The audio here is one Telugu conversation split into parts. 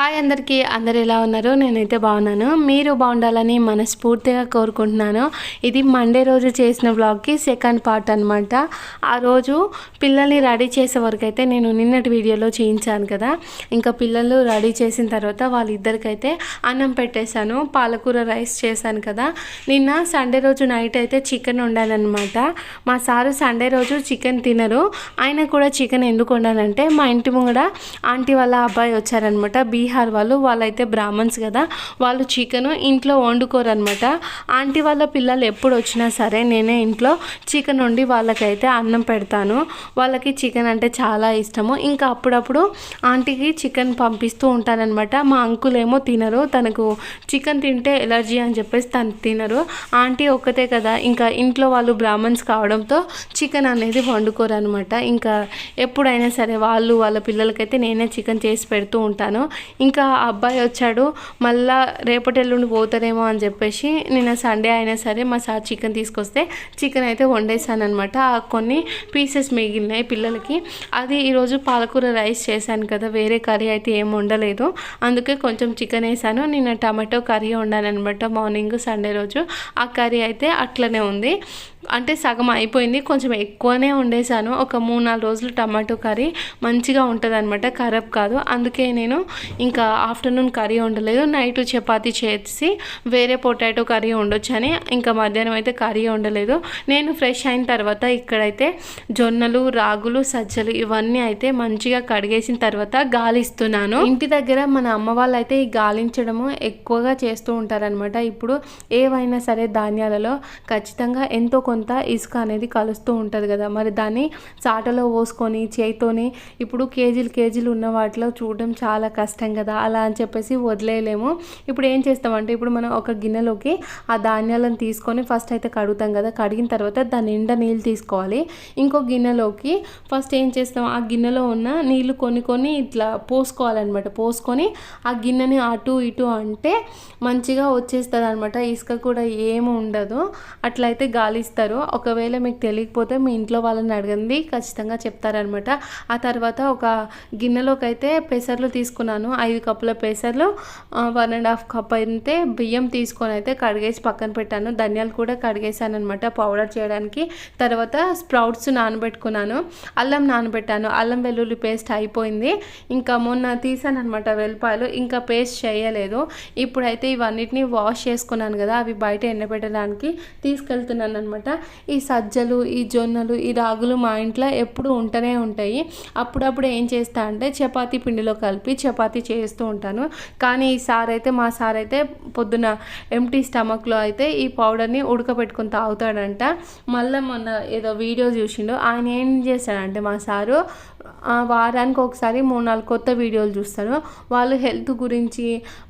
హాయ్ అందరికీ. అందరు ఎలా ఉన్నారు? నేనైతే బాగున్నాను. మీరు బాగుండాలని మనస్ఫూర్తిగా కోరుకుంటున్నాను. ఇది మండే రోజు చేసిన బ్లాగ్కి సెకండ్ పార్ట్ అనమాట ఆ రోజు పిల్లల్ని రెడీ చేసే వరకు అయితే నేను నిన్నటి వీడియోలో చేయించాను కదా. ఇంకా పిల్లలు రెడీ చేసిన తర్వాత వాళ్ళిద్దరికైతే అన్నం పెట్టేశాను. పాలకూర రైస్ చేశాను కదా. నిన్న సండే రోజు నైట్ అయితే చికెన్ వండానమాట మా సారు సండే రోజు చికెన్ తినరు. ఆయన కూడా చికెన్ ఎందుకు వండానంటే మా ఇంటి ముంగడ ఆంటీ వాళ్ళ అబ్బాయి వచ్చారనమాట బీహార్ వాళ్ళు వాళ్ళైతే బ్రాహ్మణ్స్ కదా వాళ్ళు చికెన్ ఇంట్లో వండుకోరు అనమాట ఆంటీ వాళ్ళ పిల్లలు ఎప్పుడు వచ్చినా సరే నేనే ఇంట్లో చికెన్ వండి వాళ్ళకైతే అన్నం పెడతాను. వాళ్ళకి చికెన్ అంటే చాలా ఇష్టము. ఇంకా అప్పుడప్పుడు ఆంటీకి చికెన్ పంపిస్తూ ఉంటానన్నమాట. మా అంకుల్ ఏమో తినరు తనకు చికెన్ తింటే ఎలర్జీ అని చెప్పేసి తను తినరు. ఆంటీ ఒక్కతే కదా ఇంకా ఇంట్లో వాళ్ళు బ్రాహ్మణ్స్ కావడంతో చికెన్ అనేది వండుకోరు అనమాట ఇంకా ఎప్పుడైనా సరే వాళ్ళు వాళ్ళ పిల్లలకైతే నేనే చికెన్ చేసి పెడుతూ ఉంటాను. ఇంకా ఆ అబ్బాయి వచ్చాడు మళ్ళా రేపటి ఎల్లుండి పోతారేమో అని చెప్పేసి నిన్న సండే అయినా సరే మా సార్ చికెన్ తీసుకొస్తే చికెన్ అయితే వండేసాను అనమాట కొన్ని పీసెస్ మిగిలినాయి పిల్లలకి. అది ఈరోజు పాలకూర రైస్ చేశాను కదా వేరే కర్రీ అయితే ఏం వండలేదు. అందుకే కొంచెం చికెన్ వేసాను. నిన్న టమాటో కర్రీ వండాను అనమాట మార్నింగ్ సండే రోజు. ఆ కర్రీ అయితే అట్లనే ఉంది. అంటే సగం అయిపోయింది. కొంచెం ఎక్కువనే వండేసాను ఒక మూడు నాలుగు రోజులు టమాటో కర్రీ మంచిగా ఉంటుంది అనమాట ఖరాబ్ కాదు. అందుకే నేను ఇంకా ఆఫ్టర్నూన్ కర్రీ వండలేదు. నైట్ చపాతీ చేసి వేరే పొటాటో కర్రీ ఉండొచ్చని ఇంకా మధ్యాహ్నం అయితే కర్రీ ఉండలేదు నేను ఫ్రెష్ అయిన తర్వాత ఇక్కడైతే జొన్నలు రాగులు సజ్జలు ఇవన్నీ అయితే మంచిగా కడిగేసిన తర్వాత గాలిస్తున్నాను. ఇంటి దగ్గర మన అమ్మ వాళ్ళు అయితే ఈ గాలించడము ఎక్కువగా చేస్తూ ఉంటారనమాట ఇప్పుడు ఏవైనా సరే ధాన్యాలలో ఖచ్చితంగా ఎంతో కొంత ఇసుక అనేది కలుస్తూ ఉంటుంది కదా. మరి దాన్ని చాటలో పోసుకొని చేయితోని ఇప్పుడు కేజీలు కేజీలు ఉన్న వాటిలో చూడడం చాలా కష్టం కదా. అలా అని చెప్పేసి వదిలేయలేము. ఇప్పుడు ఏం చేస్తామంటే ఇప్పుడు మనం ఒక గిన్నెలోకి ఆ ధాన్యాలను తీసుకొని ఫస్ట్ అయితే కడుగుతాం కదా. కడిగిన తర్వాత దాని నిండా నీళ్ళు తీసుకోవాలి. ఇంకో గిన్నెలోకి ఫస్ట్ ఏం చేస్తాం ఆ గిన్నెలో ఉన్న నీళ్ళు కొన్ని కొన్ని ఇట్లా పోసుకోవాలన్నమాట. పోసుకొని ఆ గిన్నెని అటు ఇటు అంటే మంచిగా వచ్చేస్తుంది అనమాట ఇసుక కూడా ఏమి ఉండదు. అట్లయితే చెప్తారు ఒకవేళ మీకు తెలియకపోతే మీ ఇంట్లో వాళ్ళని అడగండి ఖచ్చితంగా చెప్తారనమాట. ఆ తర్వాత ఒక గిన్నెలోకి అయితే పెసర్లు తీసుకున్నాను. ఐదు కప్పుల పెసర్లు వన్ అండ్ హాఫ్ కప్ అయితే బియ్యం తీసుకొని అయితే కడిగేసి పక్కన పెట్టాను. ధనియాలు కూడా కడిగేసాను అనమాట పౌడర్ చేయడానికి. తర్వాత స్ప్రౌట్స్ నానబెట్టుకున్నాను. అల్లం నానబెట్టాను. అల్లం వెల్లుల్లి పేస్ట్ అయిపోయింది. ఇంకా మొన్న తీసాను అనమాట వెల్లిపాయలు. ఇంకా పేస్ట్ చేయలేదు. ఇప్పుడైతే ఇవన్నిటిని వాష్ చేసుకున్నాను కదా అవి బయట ఎండబెట్టడానికి తీసుకెళ్తున్నాను అనమాట ఈ సజ్జలు ఈ జొన్నలు ఈ రాగులు మా ఇంట్లో ఎప్పుడు ఉంటూనే ఉంటాయి. అప్పుడప్పుడు ఏం చేస్తా అంటే చపాతీ పిండిలో కలిపి చపాతీ చేస్తూ ఉంటాను. కానీ ఈ అయితే మా సార్ అయితే పొద్దున ఎంటీ స్టమక్లో అయితే ఈ పౌడర్ని ఉడకబెట్టుకుని తాగుతాడంట. మళ్ళీ మొన్న ఏదో వీడియో చూసిండు. ఆయన ఏం చేస్తాడంటే మా సారు వారానికి ఒకసారి మూడు నాలుగు కొత్త వీడియోలు చూస్తారు. వాళ్ళు హెల్త్ గురించి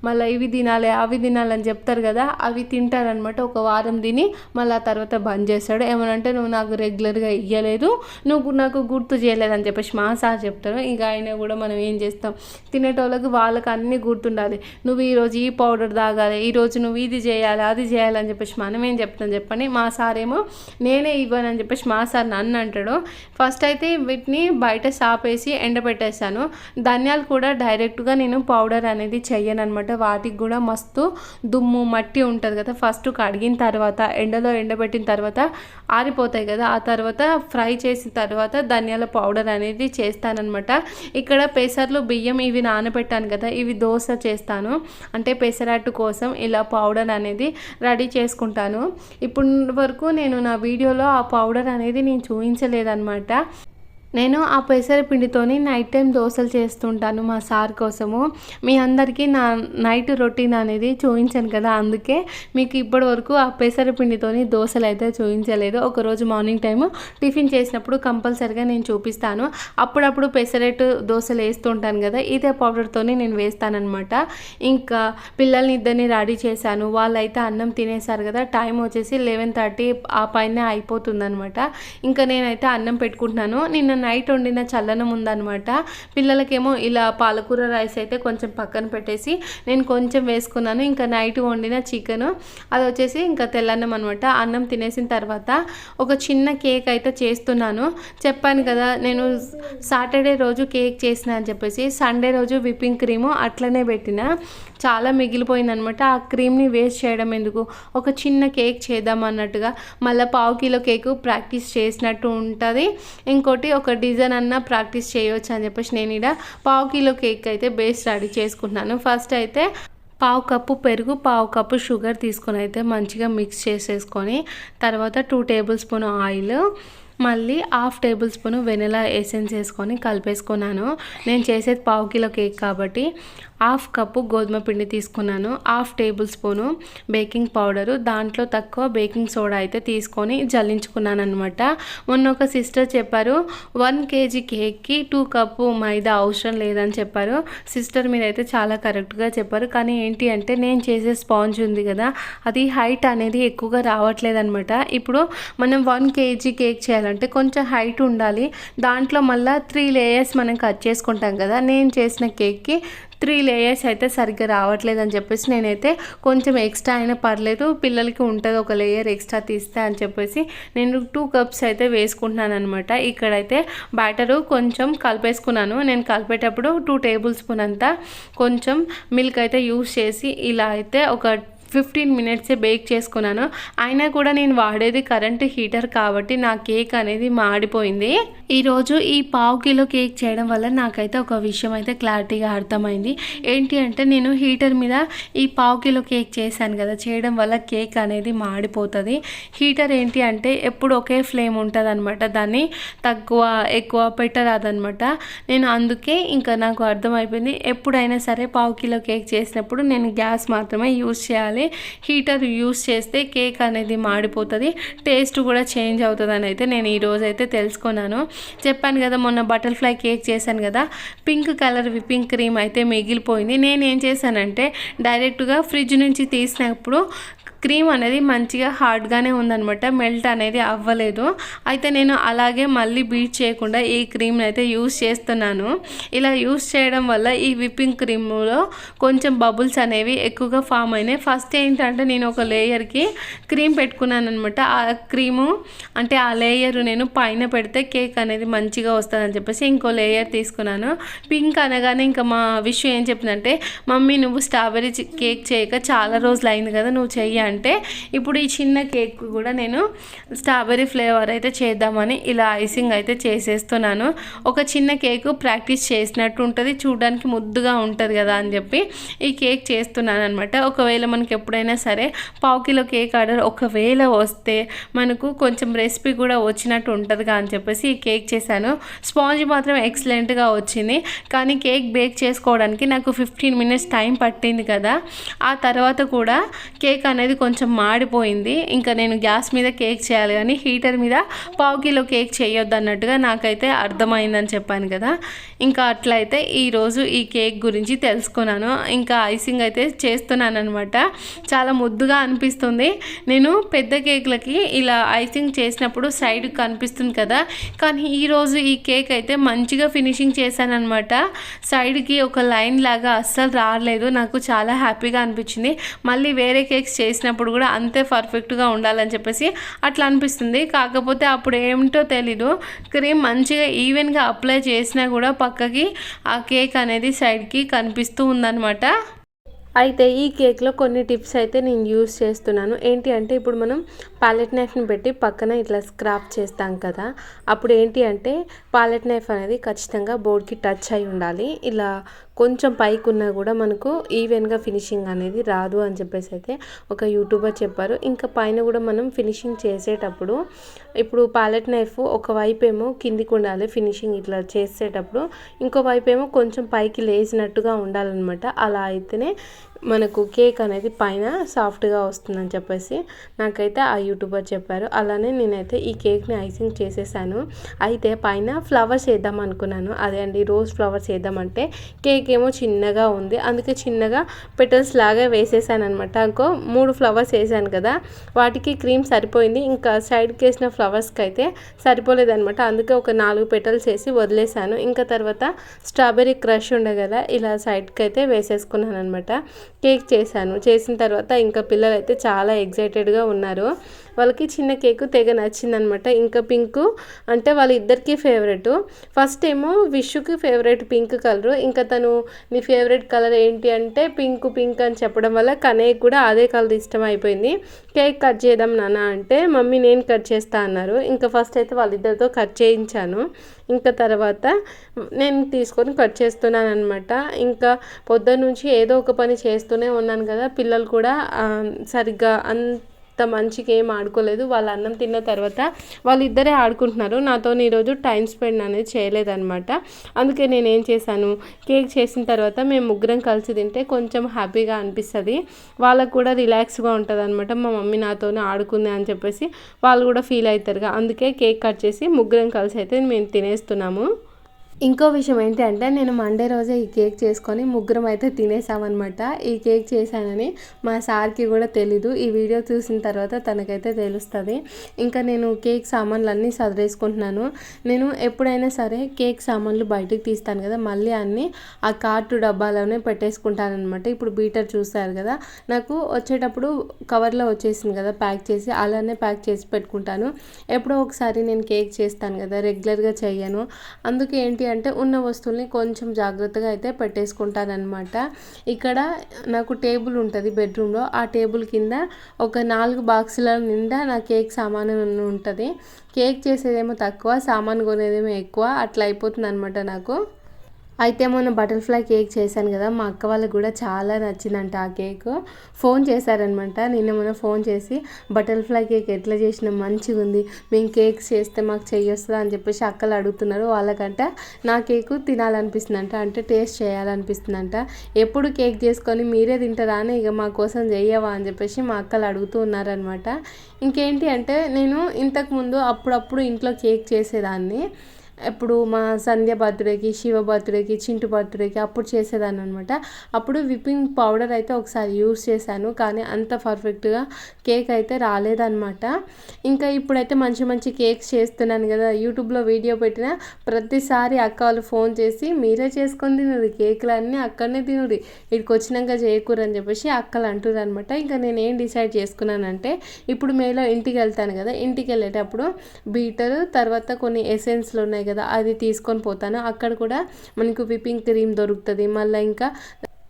మళ్ళీ ఇవి తినాలి అవి తినాలి అని చెప్తారు కదా అవి తింటారనమాట ఒక వారం తిని మళ్ళీ ఆ తర్వాత బంద్ చేస్తాడు. ఏమనంటే నువ్వు నాకు రెగ్యులర్గా ఇయ్యలేదు నువ్వు నాకు గుర్తు చేయలేదు అని చెప్పేసి మా సార్ చెప్తారు. ఇంకా ఆయన కూడా మనం ఏం చేస్తాం? తినేటోళ్ళకి వాళ్ళకి అన్నీ గుర్తుండాలి. నువ్వు ఈరోజు ఈ పౌడర్ తాగాలి ఈరోజు నువ్వు ఇది చేయాలి అది చేయాలి అని చెప్పేసి మనం ఏం చెప్తాం చెప్పండి. మా సార్ ఏమో నేనే ఇవ్వనని చెప్పేసి మా సార్ నన్ను అంటాడు. ఫస్ట్ అయితే వీటిని బయట సాపేసి ఎండబెట్టేస్తాను ధనియాలు కూడా డైరెక్ట్గా నేను పౌడర్ అనేది చెయ్యను అనమాట వాటికి కూడా మస్తు దుమ్ము మట్టి ఉంటుంది కదా. ఫస్ట్ కడిగిన తర్వాత ఎండలో ఎండబెట్టిన తర్వాత ఆరిపోతాయి కదా. ఆ తర్వాత ఫ్రై చేసిన తర్వాత ధనియాల పౌడర్ అనేది చేస్తానన్నమాట. ఇక్కడ పెసర్లు బియ్యం ఇవి నానబెట్టాను కదా. ఇవి దోశ చేస్తాను. అంటే పెసరట్టు కోసం ఇలా పౌడర్ అనేది రెడీ చేసుకుంటాను. ఇప్పుడు వరకు నేను నా వీడియోలో ఆ పౌడర్ అనేది నేను చూపించలేదన్నమాట నేను ఆ పెసర పిండితోని నైట్ టైం దోశలు చేస్తుంటాను మా సార్ కోసము. మీ అందరికీ నా నైట్ రొటీన్ అనేది చూపించాను కదా అందుకే మీకు ఇప్పటి వరకు ఆ పెసరపిండితోని దోశలు అయితే చూపించలేదు ఒకరోజు మార్నింగ్ టైము టిఫిన్ చేసినప్పుడు కంపల్సరిగా నేను చూపిస్తాను. అప్పుడప్పుడు పెసరట్టు దోశలు వేస్తుంటాను కదా ఇదే పౌడర్తోని నేను వేస్తానమాట ఇంకా పిల్లల్ని ఇద్దరిని రెడీ చేశాను. వాళ్ళైతే అన్నం తినేశారు కదా టైం వచ్చేసి లెవెన్ థర్టీ ఆ పైన అయిపోతుందన్నమాట. ఇంకా నేనైతే అన్నం పెట్టుకుంటున్నాను. నిన్న నైట్ వండిన చల్లనం ఉందనమాట పిల్లలకేమో ఇలా పాలకూర రైస్ అయితే కొంచెం పక్కన పెట్టేసి నేను కొంచెం వేసుకున్నాను. ఇంకా నైట్ వండిన చికెన్ అది వచ్చేసి ఇంకా తెల్లన్నం అనమాట అన్నం తినేసిన తర్వాత ఒక చిన్న కేక్ అయితే చేస్తున్నాను. చెప్పాను కదా నేను సాటర్డే రోజు కేక్ చేసిన అని చెప్పేసి సండే రోజు విప్పింగ్ క్రీము అట్లనే పెట్టిన. చాలా మిగిలిపోయింది అనమాట ఆ క్రీమ్ని వేస్ట్ చేయడం ఎందుకు? ఒక చిన్న కేక్ చేద్దాం అన్నట్టుగా మళ్ళీ పావు కిలో కేకు ప్రాక్టీస్ చేసినట్టు ఉంటుంది. ఇంకోటి ఒక డిజైన్ అన్న ప్రాక్టీస్ చేయవచ్చు అని చెప్పేసి నేను ఇక్కడ పావు కిలో కేక్ అయితే బేస్ రెడీ చేసుకుంటున్నాను. ఫస్ట్ అయితే పావు కప్పు పెరుగు పావు కప్పు షుగర్ తీసుకొని అయితే మంచిగా మిక్స్ చేసేసుకొని తర్వాత టూ టేబుల్ స్పూన్ ఆయిల్ మళ్ళీ half tablespoon vanilla essence వేసుకొని కలిపేసుకున్నాను. నేను చేసేది పావు కిలో కేక్ కాబట్టి హాఫ్ కప్పు గోధుమ పిండి తీసుకున్నాను half tablespoon baking powder దాంట్లో తక్కువ బేకింగ్ సోడా అయితే తీసుకొని జల్లించుకున్నాను అనమాట మొన్న ఒక సిస్టర్ చెప్పారు వన్ కేజీ కేక్కి టూ కప్పు మైదా అవసరం లేదని చెప్పారు. సిస్టర్ మీరైతే చాలా కరెక్ట్గా చెప్పారు. కానీ ఏంటి అంటే నేను చేసే స్పాంజ్ ఉంది కదా అది హైట్ అనేది ఎక్కువగా రావట్లేదు అనమాట ఇప్పుడు మనం వన్ కేజీ కేక్ చేయాలంటే కొంచెం హైట్ ఉండాలి. దాంట్లో మళ్ళీ త్రీ లేయర్స్ మనం కట్ చేసుకుంటాం కదా నేను చేసిన కేక్కి త్రీ లేయర్స్ అయితే సరిగ్గా రావట్లేదు అని చెప్పేసి నేనైతే కొంచెం ఎక్స్ట్రా అయినా పర్లేదు పిల్లలకి ఉంటుంది ఒక లేయర్ ఎక్స్ట్రా తీస్తే అని చెప్పేసి నేను టూ కప్స్ అయితే వేసుకుంటున్నాను అనమాట ఇక్కడైతే బ్యాటరు కొంచెం కలిపేసుకున్నాను. నేను కలిపేటప్పుడు టూ టేబుల్ స్పూన్ అంతా కొంచెం మిల్క్ అయితే యూస్ చేసి ఇలా అయితే ఒక ఫిఫ్టీన్ మినిట్సే బేక్ చేసుకున్నాను. అయినా కూడా నేను వాడేది కరెంట్ హీటర్ కాబట్టి నా కేక్ అనేది మాడిపోయింది. ఈరోజు ఈ పావు కిలో కేక్ చేయడం వల్ల నాకైతే ఒక విషయం అయితే క్లారిటీగా అర్థమైంది. ఏంటి అంటే నేను హీటర్ మీద ఈ పావు కిలో కేక్ చేశాను కదా చేయడం వల్ల కేక్ అనేది మాడిపోతుంది. హీటర్ ఏంటి అంటే ఎప్పుడు ఒకే ఫ్లేమ్ ఉంటుంది అనమాట దాన్ని తక్కువ ఎక్కువ పెట్టరాదనమాట నేను అందుకే ఇంకా నాకు అర్థమైపోయింది. ఎప్పుడైనా సరే పావు కిలో కేక్ చేసినప్పుడు నేను గ్యాస్ మాత్రమే యూజ్ చేయాలి. హీటర్ యూస్ చేస్తే కేక్ అనేది మాడిపోతుంది. టేస్ట్ కూడా చేంజ్ అవుతుంది అయితే నేను ఈరోజు అయితే తెలుసుకున్నాను. చెప్పాను కదా మొన్న బటర్ఫ్లై కేక్ చేశాను కదా పింక్ కలర్ విప్పింగ్ క్రీమ్ అయితే మిగిలిపోయింది. నేను ఏం చేశానంటే డైరెక్ట్గా ఫ్రిడ్జ్ నుంచి తీసినప్పుడు క్రీమ్ అనేది మంచిగా హార్డ్గానే ఉందనమాట మెల్ట్ అనేది అవ్వలేదు. అయితే నేను అలాగే మళ్ళీ బీట్ చేయకుండా ఈ క్రీమ్ని అయితే యూస్ చేస్తున్నాను. ఇలా యూస్ చేయడం వల్ల ఈ విప్పింగ్ క్రీమ్లో కొంచెం బబుల్స్ అనేవి ఎక్కువగా ఫామ్ అయినాయి. ఫస్ట్ ఏంటంటే నేను ఒక లేయర్కి క్రీమ్ పెట్టుకున్నాను అనమాట ఆ క్రీము అంటే ఆ లేయర్ నేను పైన పెడితే కేక్ అనేది మంచిగా వస్తుందని చెప్పేసి ఇంకో లేయర్ తీసుకున్నాను. పింక్ అనగానే ఇంకా మా విషయం ఏం చెప్పిందంటే మమ్మీ నువ్వు స్ట్రాబెరీ కేక్ చేయక చాలా రోజులు అయింది కదా నువ్వు చెయ్యి అంటే ఇప్పుడు ఈ చిన్న కేక్ కూడా నేను స్ట్రాబెరీ ఫ్లేవర్ అయితే చేద్దామని ఇలా ఐసింగ్ అయితే చేసేస్తున్నాను. ఒక చిన్న కేక్ ప్రాక్టీస్ చేసినట్టు ఉంటుంది చూడడానికి ముద్దుగా ఉంటుంది కదా అని చెప్పి ఈ కేక్ చేస్తున్నాను అనమాట ఒకవేళ మనకి ఎప్పుడైనా సరే పావు కిలో కేక్ ఆర్డర్ ఒకవేళ వస్తే మనకు కొంచెం రెసిపీ కూడా వచ్చినట్టు ఉంటుందిగా అని చెప్పేసి ఈ కేక్ చేశాను. స్పాంజ్ మాత్రం ఎక్సలెంట్గా వచ్చింది. కానీ కేక్ బేక్ చేసుకోవడానికి నాకు ఫిఫ్టీన్ మినిట్స్ టైం పట్టింది కదా. ఆ తర్వాత కూడా కేక్ అనేది కొంచెం మాడిపోయింది. ఇంకా నేను గ్యాస్ మీద కేక్ చేయాలి కానీ హీటర్ మీద పావు కిలో కేక్ చేయొద్దు అన్నట్టుగా నాకైతే అర్థమైందని చెప్పాను కదా. ఇంకా అట్లయితే ఈరోజు ఈ కేక్ గురించి తెలుసుకున్నాను. ఇంకా ఐసింగ్ అయితే చేస్తున్నాను అనమాట చాలా ముద్దుగా అనిపిస్తుంది. నేను పెద్ద కేక్లకి ఇలా ఐసింగ్ చేసినప్పుడు సైడ్ కనిపిస్తుంది కదా. కానీ ఈరోజు ఈ కేక్ అయితే మంచిగా ఫినిషింగ్ చేశాను అనమాట సైడ్కి ఒక లైన్ లాగా అస్సలు రాలేదు. నాకు చాలా హ్యాపీగా అనిపించింది. మళ్ళీ వేరే కేక్స్ చేసినప్పుడు కూడా అంతే పర్ఫెక్ట్గా ఉండాలని చెప్పేసి అట్లా అనిపిస్తుంది. కాకపోతే అప్పుడు ఏమిటో తెలీదు. క్రీమ్ మంచిగా ఈవెన్గా అప్లై చేసినా కూడా పక్కకి ఆ కేక్ అనేది సైడ్కి కనిపిస్తూ ఉందన్నమాట. అయితే ఈ కేక్లో కొన్ని టిప్స్ అయితే నేను యూస్ చేస్తున్నాను. ఏంటి అంటే ఇప్పుడు మనం ప్యాలెట్ నైఫ్ని పెట్టి పక్కన ఇట్లా స్క్రాప్ చేస్తాం కదా అప్పుడు ఏంటి అంటే ప్యాలెట్ నైఫ్ అనేది ఖచ్చితంగా బోర్డ్కి టచ్ అయి ఉండాలి. ఇలా కొంచెం పైకి ఉన్నా కూడా మనకు ఈవెన్గా ఫినిషింగ్ అనేది రాదు అని చెప్పేసి అయితే ఒక యూట్యూబర్ చెప్పారు. ఇంకా పైన కూడా మనం ఫినిషింగ్ చేసేటప్పుడు ఇప్పుడు పాలెట్ నైఫ్ ఒక వైపు ఏమో కిందికి ఉండాలి ఫినిషింగ్ ఇట్లా చేసేటప్పుడు ఇంకో వైపు ఏమో కొంచెం పైకి లేచినట్టుగా ఉండాలన్నమాట. అలా అయితేనే మనకు కేక్ అనేది పైన సాఫ్ట్గా వస్తుందని చెప్పేసి నాకైతే ఆ యూట్యూబర్ చెప్పారు. అలానే నేనైతే ఈ కేక్ని ఐసింగ్ చేసేసాను. అయితే పైన ఫ్లవర్స్ వేద్దాం అనుకున్నాను. అదే అండి రోజ్ ఫ్లవర్స్ వేద్దామంటే కేక్ ఏమో చిన్నగా ఉంది. అందుకే చిన్నగా పెటల్స్ లాగా వేసేసాను అనమాట ఇంకో మూడు ఫ్లవర్స్ వేసాను కదా వాటికి క్రీమ్ సరిపోయింది. ఇంకా సైడ్కి వేసిన ఫ్లవర్స్కి అయితే సరిపోలేదనమాట అందుకే ఒక నాలుగు పెటల్స్ వేసి వదిలేసాను. ఇంకా తర్వాత స్ట్రాబెర్రీ క్రష్ ఉండే కదా ఇలా సైడ్కి అయితే వేసేసుకున్నాను అనమాట కేక్ చేశాను. చేసిన తర్వాత ఇంకా పిల్లలు అయితే చాలా ఎగ్జైటెడ్గా ఉన్నారు. వాళ్ళకి చిన్న కేకు తెగ నచ్చిందనమాట. ఇంకా పింక్ అంటే వాళ్ళ ఇద్దరికి ఫేవరెట్. ఫస్ట్ ఏమో విషుకి ఫేవరెట్ పింక్ కలర్. ఇంకా తను నీ ఫేవరెట్ కలర్ ఏంటి అంటే పింక్ పింక్ అని చెప్పడం వల్ల కనయ్య కూడా అదే కలర్ ఇష్టం అయిపోయింది. కేక్ కట్ చేద్దాం నాన్న అంటే మమ్మీ నేను కట్ చేస్తా అన్నారు. ఇంకా ఫస్ట్ అయితే వాళ్ళిద్దరితో కట్ చేయించాను. ఇంకా తర్వాత నేను తీసుకొని కట్ చేస్తున్నాను అనమాట ఇంకా పొద్దున్న నుంచి ఏదో ఒక పని చెప్తూనే ఉన్నాను కదా. పిల్లలు కూడా సరిగ్గా అంత మంచిగా ఏం ఆడుకోలేదు. వాళ్ళు అన్నం తిన్న తర్వాత వాళ్ళిద్దరే ఆడుకుంటున్నారు. నాతో ఈరోజు టైం స్పెండ్ అనేది చేయలేదన్నమాట. అందుకే నేను ఏం చేశాను కేక్ చేసిన తర్వాత మేము ముగ్గురం కలిసి తింటే కొంచెం హ్యాపీగా అనిపిస్తుంది. వాళ్ళకు కూడా రిలాక్స్గా ఉంటుంది అనమాట మా మమ్మీ నాతోనే ఆడుకుంది అని చెప్పేసి వాళ్ళు కూడా ఫీల్ అవుతారుగా. అందుకే కేక్ కట్ చేసి ముగ్గురం కలిసి అయితే మేము తినేస్తున్నాము. ఇంకో విషయం ఏంటి అంటే నేను మండే రోజే ఈ కేక్ చేసుకొని ముగ్గురం అయితే తినేసామన్నమాట. ఈ కేక్ చేశానని మా సార్కి కూడా తెలీదు. ఈ వీడియో చూసిన తర్వాత తనకైతే తెలుస్తుంది. ఇంకా నేను కేక్ సామాన్లు అన్నీ సదిరేసుకుంటున్నాను. నేను ఎప్పుడైనా సరే కేక్ సామాన్లు బయటకు తీస్తాను కదా మళ్ళీ అన్నీ ఆ కార్టు డబ్బాలోనే పెట్టేసుకుంటాను అనమాట ఇప్పుడు బీటర్ చూస్తారు కదా నాకు వచ్చేటప్పుడు కవర్లో వచ్చేసింది కదా ప్యాక్ చేసి అలానే ప్యాక్ చేసి పెట్టుకుంటాను. ఎప్పుడో ఒకసారి నేను కేక్ చేస్తాను కదా రెగ్యులర్గా చేయను. అందుకే ఏంటి అంటే ఉన్న వస్తువుల్ని కొంచెం జాగ్రత్తగా అయితే పెట్టేసుకుంటానమాట ఇక్కడ నాకు టేబుల్ ఉంటుంది బెడ్రూమ్లో. ఆ టేబుల్ కింద ఒక నాలుగు బాక్సుల నిండా నా కేక్ సామాను ఉంటుంది. కేక్ చేసేదేమో తక్కువ సామాన్ కొనేదేమో ఎక్కువ అట్లా అయిపోతుంది అనమాట నాకు. అయితే మొన్న బటర్ఫ్లై కేక్ చేశాను కదా మా అక్క వాళ్ళకి కూడా చాలా నచ్చిందంట ఆ కేక్. ఫోన్ చేశారనమాట. నిన్న మొన్న ఫోన్ చేసి బటర్ఫ్లై కేక్ ఎట్లా చేసినా మంచిగా ఉంది. మేము కేక్స్ చేస్తే మాకు చెయ్యొస్తుందా అని చెప్పేసి అక్కలు అడుగుతున్నారు. వాళ్ళకంట నా కేకు తినాలనిపిస్తుందంట అంటే టేస్ట్ చేయాలనిపిస్తుందంట. ఎప్పుడు కేక్ చేసుకొని మీరే తింటారా అని ఇక మా కోసం చెయ్యవా? అని చెప్పేసి మా అక్కలు అడుగుతూ ఉన్నారనమాట. ఇంకేంటి అంటే నేను ఇంతకుముందు అప్పుడప్పుడు ఇంట్లో కేక్ చేసేదాన్ని. ఇప్పుడు మా సంధ్య బర్త్డేకి శివ బర్త్డేకి చింటు బర్త్డేకి అప్పుడు చేసేదాన్ని అనమాట అప్పుడు విప్పింగ్ పౌడర్ అయితే ఒకసారి యూస్ చేశాను కానీ అంత పర్ఫెక్ట్గా కేక్ అయితే రాలేదనమాట ఇంకా ఇప్పుడైతే మంచి మంచి కేక్స్ చేస్తున్నాను కదా యూట్యూబ్లో వీడియో పెట్టిన ప్రతిసారి అక్క వాళ్ళు ఫోన్ చేసి మీరే చేసుకొని తినుడి కేకులన్నీ అక్కడనే తినుడి ఇక్కడికి వచ్చినాక చేయకూరని అని చెప్పేసి అక్కలు అంటున్నారు అనమాట ఇంకా నేను ఏం డిసైడ్ చేసుకున్నానంటే ఇప్పుడు మేలో ఇంటికి వెళ్తాను కదా ఇంటికి వెళ్ళేటప్పుడు బీటర్ తర్వాత కొన్ని ఎసెన్స్లు ఉన్నాయి కదా అది తీసుకొని పోతాను. అక్కడ కూడా మనకు విపింగ్ క్రీమ్ దొరుకుతుంది. మళ్ళీ ఇంకా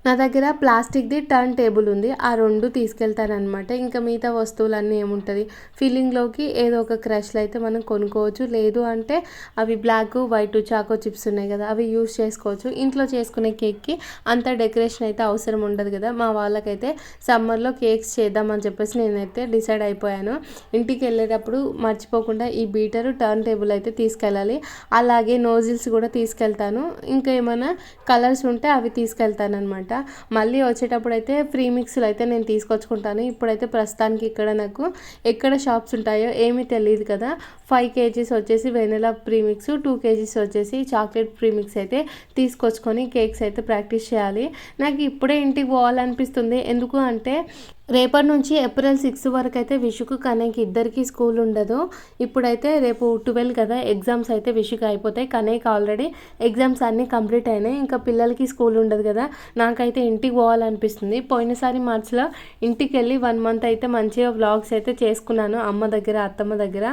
నా దగ్గర ప్లాస్టిక్ది టర్న్ టేబుల్ ఉంది. ఆ రెండు తీసుకెళ్తానమాట ఇంకా మిగతా వస్తువులన్నీ ఏముంటుంది? ఫిల్లింగ్లోకి ఏదో ఒక క్రష్లు అయితే మనం కొనుక్కోవచ్చు. లేదు అంటే అవి బ్లాక్ వైట్ చాకో చిప్స్ ఉన్నాయి కదా అవి యూస్ చేసుకోవచ్చు. ఇంట్లో చేసుకునే కేక్కి అంత డెకరేషన్ అయితే అవసరం ఉండదు కదా. మా వాళ్ళకైతే సమ్మర్లో కేక్స్ చేద్దామని చెప్పేసి నేనైతే డిసైడ్ అయిపోయాను. ఇంటికి వెళ్ళేటప్పుడు మర్చిపోకుండా ఈ బీటరు టర్న్ టేబుల్ అయితే తీసుకెళ్ళాలి. అలాగే నోజిల్స్ కూడా తీసుకెళ్తాను. ఇంకా ఏమైనా కలర్స్ ఉంటే అవి తీసుకెళ్తాను అనమాట అనమాట. మళ్ళీ వచ్చేటప్పుడు అయితే ఫ్రీ మిక్స్లు అయితే నేను తీసుకొచ్చుకుంటాను. ఇప్పుడైతే ప్రస్తుతానికి ఇక్కడ నాకు ఎక్కడ షాప్స్ ఉంటాయో ఏమీ తెలియదు కదా. ఫైవ్ కేజీస్ వచ్చేసి వెనిలా ప్రీమిక్స్ టూ కేజీస్ వచ్చేసి చాక్లెట్ ప్రీమిక్స్ అయితే తీసుకొచ్చుకొని కేక్స్ అయితే ప్రాక్టీస్ చేయాలి. నాకు ఇప్పుడే ఇంటికి పోవాలనిపిస్తుంది. ఎందుకు అంటే రేపటి నుంచి ఏప్రిల్ సిక్స్ వరకు అయితే విషుకు కనేక్ ఇద్దరికి స్కూల్ ఉండదు. ఇప్పుడైతే రేపు ట్వెల్వ్ కదా ఎగ్జామ్స్ అయితే విషుకు అయిపోతాయి. కనేక్ ఆల్రెడీ ఎగ్జామ్స్ అన్నీ కంప్లీట్ అయినాయి. ఇంకా పిల్లలకి స్కూల్ ఉండదు కదా నాకైతే ఇంటికి పోవాలనిపిస్తుంది. పోయినసారి మార్చిలో ఇంటికి వెళ్ళి వన్ మంత్ అయితే మంచిగా వ్లాగ్స్ అయితే చేసుకున్నాను అమ్మ దగ్గర అత్తమ్మ దగ్గర.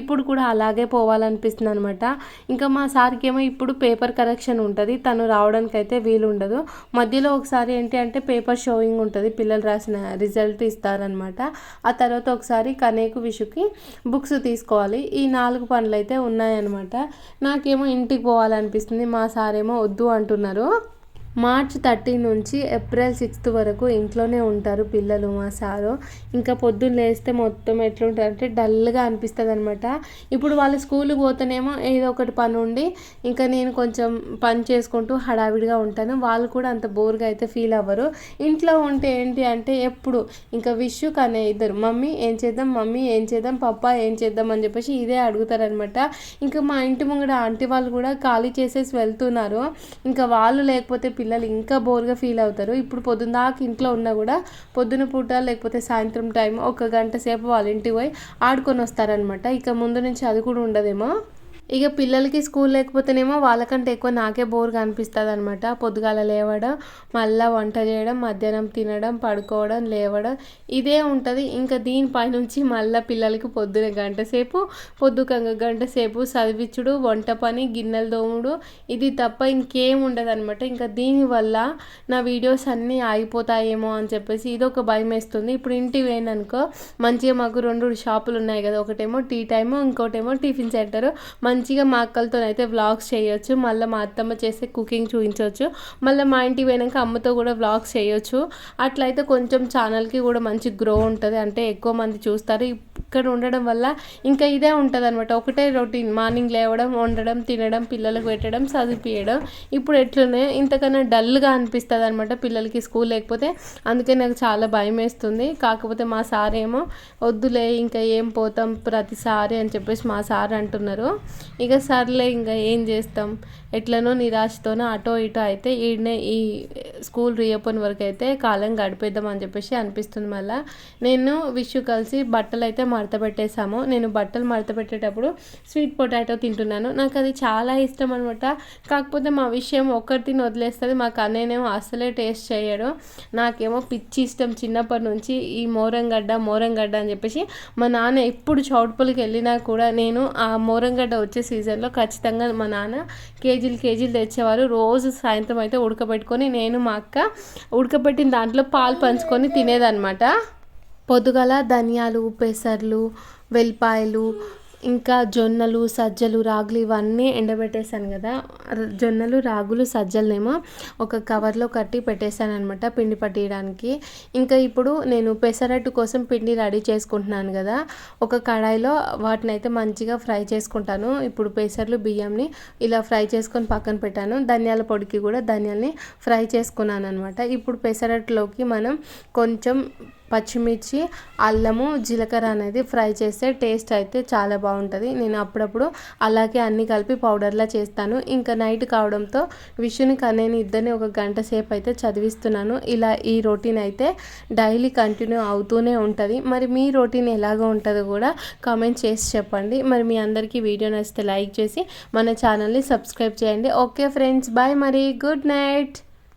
ఇప్పుడు కూడా అలాగే పోవాలనిపిస్తుంది అనమాట ఇంకా మా సార్కి ఏమో ఇప్పుడు పేపర్ కరెక్షన్ ఉంటుంది తను రావడానికి అయితే వీలు ఉండదు. మధ్యలో ఒకసారి ఏంటి అంటే పేపర్ షోయింగ్ ఉంటుంది పిల్లలు రాసిన రిజల్ట్ రిజల్ట్ ఇస్తారనమాట ఆ తర్వాత ఒకసారి కనేకు విషుకి బుక్స్ తీసుకోవాలి. ఈ నాలుగు పనులు అయితే ఉన్నాయన్నమాట. నాకేమో ఇంటికి పోవాలనిపిస్తుంది. మా సారేమో వద్దు అంటున్నారు. మార్చ్ థర్టీ నుంచి ఏప్రిల్ సిక్స్త్ వరకు ఇంట్లోనే ఉంటారు పిల్లలు మా సారు. ఇంకా పొద్దున్న లేస్తే మొత్తం ఎట్లుంటారంటే డల్గా అనిపిస్తుంది అనమాట ఇప్పుడు వాళ్ళు స్కూల్కి పోతేనేమో ఏదో ఒకటి పని ఉండి ఇంకా నేను కొంచెం పని చేసుకుంటూ హడావిడిగా ఉంటాను. వాళ్ళు కూడా అంత బోర్గా అయితే ఫీల్ అవ్వరు. ఇంట్లో ఉంటే ఏంటి అంటే ఎప్పుడు ఇంకా విషు అనే ఇద్దరు. మమ్మీ ఏం చేద్దాం మమ్మీ ఏం చేద్దాం పప్ప ఏం చేద్దాం అని చెప్పేసి ఇదే అడుగుతారనమాట. ఇంకా మా ఇంటి ముంగడ ఆంటీ వాళ్ళు కూడా ఖాళీ చేసేసి వెళ్తున్నారు. ఇంకా వాళ్ళు లేకపోతే పిల్లలు ఇంకా బోర్గా ఫీల్ అవుతారు. ఇప్పుడు పొద్దున్న దాకా ఇంట్లో ఉన్నా కూడా పొద్దున పూట లేకపోతే సాయంత్రం టైం ఒక గంట సేపు వాళ్ళ ఇంటికి పోయి ఆడుకొని వస్తారనమాట ఇక ముందు నుంచి అది కూడా ఉండదేమో? ఇక పిల్లలకి స్కూల్ లేకపోతేనేమో వాళ్ళకంటే ఎక్కువ నాకే బోర్గా అనిపిస్తుంది అనమాట పొద్దుగాల లేవడం మళ్ళీ వంట చేయడం మధ్యాహ్నం తినడం పడుకోవడం లేవడం ఇదే ఉంటుంది. ఇంకా దీనిపైనుంచి మళ్ళీ పిల్లలకి పొద్దున గంట సేపు పొద్దుకంగా గంట సేపు చదివించుడు వంట పని గిన్నెలు దోముడు ఇది తప్ప ఇంకేం ఉండదు అనమాట ఇంకా దీనివల్ల నా వీడియోస్ అన్నీ ఆగిపోతాయేమో అని చెప్పేసి ఇది ఒక భయం వేస్తుంది ఇప్పుడు ఇంటికి పోయిందనుకో మంచిగా మాకు రెండు షాపులు ఉన్నాయి కదా. ఒకటేమో టీ టైము ఇంకోటేమో టిఫిన్ సెంటర్. మంచిగా మా అక్కలతో అయితే వ్లాగ్స్ చేయొచ్చు మళ్ళీ మా అత్తమ్మ చేసే కుకింగ్ చూపించవచ్చు మళ్ళీ మా ఇంటికి పోయినాక అమ్మతో కూడా వ్లాగ్స్ చేయొచ్చు. అట్లయితే కొంచెం ఛానల్కి కూడా మంచి గ్రో ఉంటుంది అంటే ఎక్కువ మంది చూస్తారు. ఇక్కడ ఉండడం వల్ల ఇంకా ఇదే ఉంటుంది అనమాట ఒకటే రొటీన్. మార్నింగ్ లేవడం వండడం తినడం పిల్లలకు పెట్టడం చదివిపించడం ఇప్పుడు ఎట్లనే ఇంతకన్నా డల్గా అనిపిస్తుంది అనమాట పిల్లలకి స్కూల్ లేకపోతే. అందుకే నాకు చాలా భయం వేస్తుంది కాకపోతే మా సార్ ఏమో వద్దులే ఇంకా ఏం పోతాం ప్రతిసారి అని చెప్పేసి మా సార్ అంటున్నారు. ఇక సర్లే ఇంకా ఏం చేస్తాం? ఎట్లనో నిరాశతోనో అటో ఇటో అయితే ఈడనే ఈ స్కూల్ రీఓపెన్ వరకు అయితే కాలం గడిపేద్దాం అని చెప్పేసి అనిపిస్తుంది మళ్ళీ. నేను విషు కలిసి బట్టలు అయితే మడత పెట్టేశాము నేను బట్టలు మడత పెట్టేటప్పుడు స్వీట్ పొటాటో తింటున్నాను. నాకు అది చాలా ఇష్టం అనమాట కాకపోతే మా విషయం ఒక్కరి తిని వదిలేస్తుంది. మాకు కన్నేనేమో అసలే టేస్ట్ చేయడు. నాకేమో పిచ్చి ఇష్టం చిన్నప్పటి నుంచి ఈ మోరంగడ్డ మోరంగడ్డ అని చెప్పేసి మా నాన్న ఎప్పుడు చౌటుపల్లికి వెళ్ళినా కూడా నేను ఆ మోరంగడ్డ వచ్చే సీజన్లో ఖచ్చితంగా మా నాన్న కేజీలు కేజీలు తెచ్చేవారు. రోజు సాయంత్రం అయితే ఉడకబెట్టుకొని నేను మా అక్క ఉడకబెట్టిన దాంట్లో పాలు పంచుకొని తినేదన్నమాట. పొద్దుగల ధనియాలు పెసర్లు వెల్లిపాయలు ఇంకా జొన్నలు సజ్జలు రాగులు ఇవన్నీ ఎండబెట్టేశాను కదా. జొన్నలు రాగులు సజ్జలనేమో ఒక కవర్లో కట్టి పెట్టేశాను అనమాట పిండి పట్టియడానికి. ఇంకా ఇప్పుడు నేను పెసరట్టు కోసం పిండి రెడీ చేసుకుంటున్నాను కదా. ఒక కడాయిలో వాటిని అయితే మంచిగా ఫ్రై చేసుకుంటాను. ఇప్పుడు పెసర్లు బియ్యంని ఇలా ఫ్రై చేసుకొని పక్కన పెట్టాను. ధనియాల పొడికి కూడా ధనియాల్ని ఫ్రై చేసుకున్నాను అనమాట ఇప్పుడు పెసరట్టులోకి మనం కొంచెం పచ్చిమిర్చి అల్లము జీలకర్ర అనేది ఫ్రై చేస్తే టేస్ట్ అయితే చాలా బాగుంటుంది. నేను అప్పుడప్పుడు అలాగే అన్నీ కలిపి పౌడర్లా చేస్తాను. ఇంకా నైట్ కావడంతో విషుని కనేని ఇద్దరిని ఒక గంట సేపు అయితే చదివిస్తున్నాను. ఇలా ఈ రొటీన్ అయితే డైలీ కంటిన్యూ అవుతూనే ఉంటుంది. మరి మీ రొటీన్ ఎలాగో ఉంటుందో కూడా కామెంట్ చేసి చెప్పండి. మరి మీ అందరికీ వీడియో నచ్చితే లైక్ చేసి మన ఛానల్ని సబ్స్క్రైబ్ చేయండి. ఓకే ఫ్రెండ్స్ బాయ్ మరి. Good night.